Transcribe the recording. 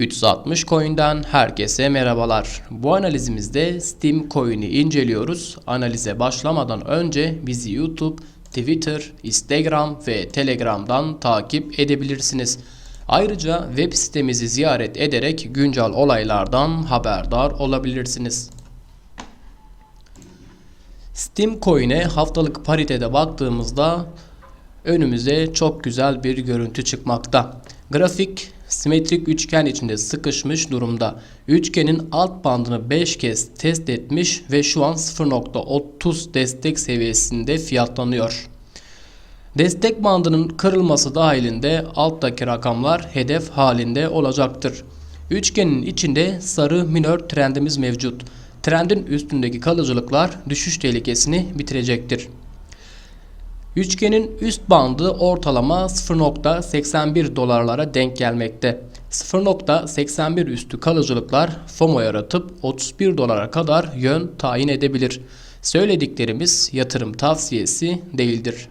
360 Coin'den herkese merhabalar. Bu analizimizde Steam Coin'i inceliyoruz. Analize başlamadan önce bizi YouTube, Twitter, Instagram ve Telegram'dan takip edebilirsiniz. Ayrıca web sitemizi ziyaret ederek güncel olaylardan haberdar olabilirsiniz. Steam Coin'e haftalık paritede baktığımızda önümüze çok güzel bir görüntü çıkmakta. Grafik simetrik üçgen içinde sıkışmış durumda. Üçgenin alt bandını 5 kez test etmiş ve şu an 0.30 destek seviyesinde fiyatlanıyor. Destek bandının kırılması dahilinde alttaki rakamlar hedef halinde olacaktır. Üçgenin içinde sarı minör trendimiz mevcut. Trendin üstündeki kalıcılıklar düşüş tehlikesini bitirecektir. Üçgenin üst bandı ortalama 0.81 dolarlara denk gelmekte. 0.81 üstü kalıcılıklar FOMO yaratıp 31 dolara kadar yön tayin edebilir. Söylediklerimiz yatırım tavsiyesi değildir.